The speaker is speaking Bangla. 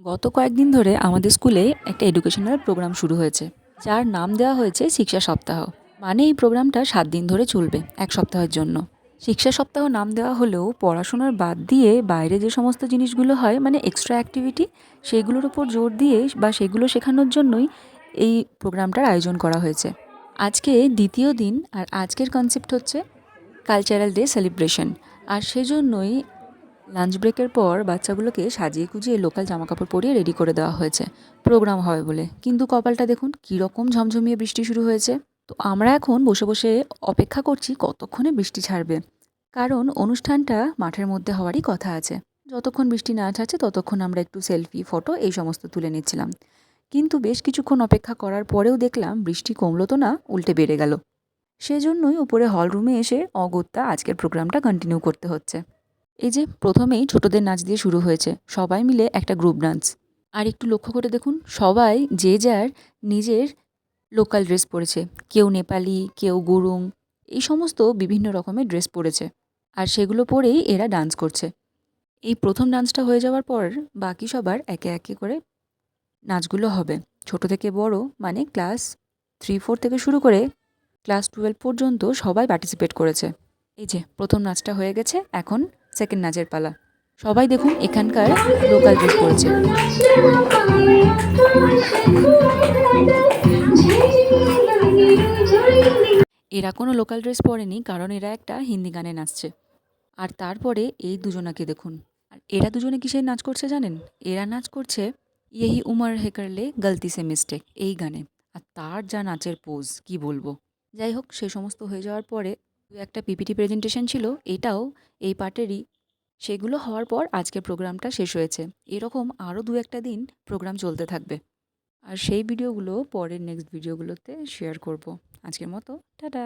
গত কয়েকদিন ধরে আমাদের স্কুলে একটা এডুকেশনাল প্রোগ্রাম শুরু হয়েছে, যার নাম দেওয়া হয়েছে শিক্ষা সপ্তাহ। মানে এই প্রোগ্রামটা সাত দিন ধরে চলবে, এক সপ্তাহের জন্য। শিক্ষা সপ্তাহ নাম দেওয়া হলেও পড়াশোনার বাদ দিয়ে বাইরে যে সমস্ত জিনিসগুলো হয় মানে এক্সট্রা অ্যাক্টিভিটি সেগুলোর উপর জোর দিয়ে বা সেগুলো শেখানোর জন্যই এই প্রোগ্রামটার আয়োজন করা হয়েছে। আজকে দ্বিতীয় দিন আর আজকের কনসেপ্ট হচ্ছে কালচারাল ডে সেলিব্রেশন আর সেজন্যই লাঞ্চ ব্রেকের পর বাচ্চাগুলোকে সাজিয়ে কুজিয়ে লোকাল জামাকাপড় পরিয়ে রেডি করে দেওয়া হয়েছে। প্রোগ্রাম হবে বলে। কিন্তু কপালটা দেখুন কীরকম ঝমঝমিয়ে বৃষ্টি শুরু হয়েছে। তো আমরা এখন বসে বসে অপেক্ষা করছি কতক্ষণে বৃষ্টি ছাড়বে। কারণ অনুষ্ঠানটা মাঠের মধ্যে হওয়ারই কথা আছে। যতক্ষণ বৃষ্টি না ছাড়ছে, ততক্ষণ আমরা একটু সেলফি ফটো এই সমস্ত তুলে নিচ্ছিলাম। কিন্তু বেশ কিছুক্ষণ অপেক্ষা করার পরেও দেখলাম বৃষ্টি কমলো তো না, উল্টে বেড়ে গেল। সেজন্যই উপরে হল রুমে এসে অগত্যা আজকের প্রোগ্রামটা কন্টিনিউ করতে হচ্ছে। এই যে, প্রথমেই ছোটদের নাচ দিয়ে শুরু হয়েছে। সবাই মিলে একটা গ্রুপ ডান্স আর একটু লক্ষ্য করে দেখুন, সবাই যে যার নিজের লোকাল ড্রেস পরেছে। কেউ নেপালি, কেউ গুরুং, এই সমস্ত বিভিন্ন রকমের ড্রেস পরেছে। আর সেগুলো পরেই এরা ডান্স করছে। এই প্রথম ডান্সটা হয়ে যাওয়ার পর বাকি সবার একে একে করে নাচগুলো হবে। ছোট থেকে বড় মানে ক্লাস থ্রি ফোর থেকে শুরু করে ক্লাস টুয়েলভ পর্যন্ত সবাই পার্টিসিপেট করেছে। এই যে, প্রথম নাচটা হয়ে গেছে, এখন সেকেন্ড নাচের পালা। সবাই দেখুন এখানকার লোকাল ড্রেস পরেছে এরা কোনো লোকাল ড্রেস পরেনি, কারণ এরা একটা হিন্দি গানে নাচছে। আর তারপরে এই দুজনাকে দেখুন। আর এরা দুজনে কিসের নাচ করছে জানেন? এরা নাচ করছে ইয়েহি উমর হেকারলে গলতি সে মিস্টেক এই গানে। আর তার যা নাচের পোজ কি বলব? যাই হোক, সে সমস্ত হয়ে যাওয়ার পরে একটা পিপিটি প্রেজেন্টেশন ছিল, এটাও এই পার্টেরই। সেগুলো হওয়ার পর আজকের প্রোগ্রামটা শেষ হয়েছে। এরকম আরও দু একটা দিন প্রোগ্রাম চলতে থাকবে। আর সেই ভিডিওগুলো পরের নেক্সট ভিডিওগুলোতে শেয়ার করব। আজকের মতো, টাটা!